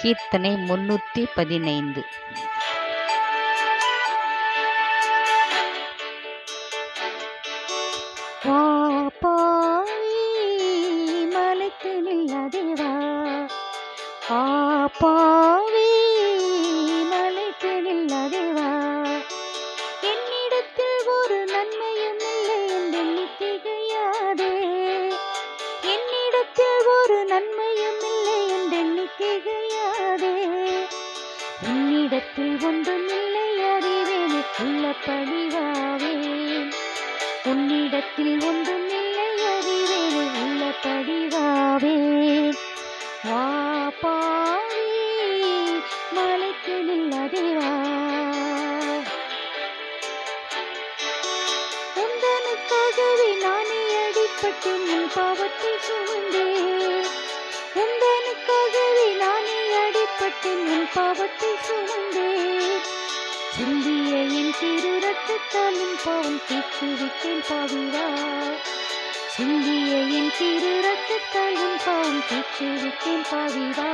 கீர்த்தனை முன்னூற்றி பதினைந்து. பாவி மலைத்து நில்லாதேவா பாவி மலைத்து நில்லாதே என்னிடத்தில் ஒரு நன்மையும் இல்லை என்று திகையாதே. என்னிடத்தில் ஒரு நன்மையும் இல்லை என்று நீ உன்னிடத்தில் ஒன்றும் இல்லை அறிவேன் உள்ளபடி உன்னிடத்தில் ஒன்றும் இல்லை அறிவேன் உள்ளபடி வாவேன் வா பாவி மலைக்கு நில்லாதே வா உந்தனுக்காகவே நானே அடிப்பட்டு உன் பாவத்தை சுமந்தேன் அடிப்பட்டு என் பாவத்தை சுமந்தே. சிந்திய என் திரு ரத்தத்தாலும் பாவம் தீர்த்து விட்டேன் பாவிவா சிந்திய என் திரு ரத்தத்தாலும் பாவம் தீர்த்து விட்டேன் பாவிவா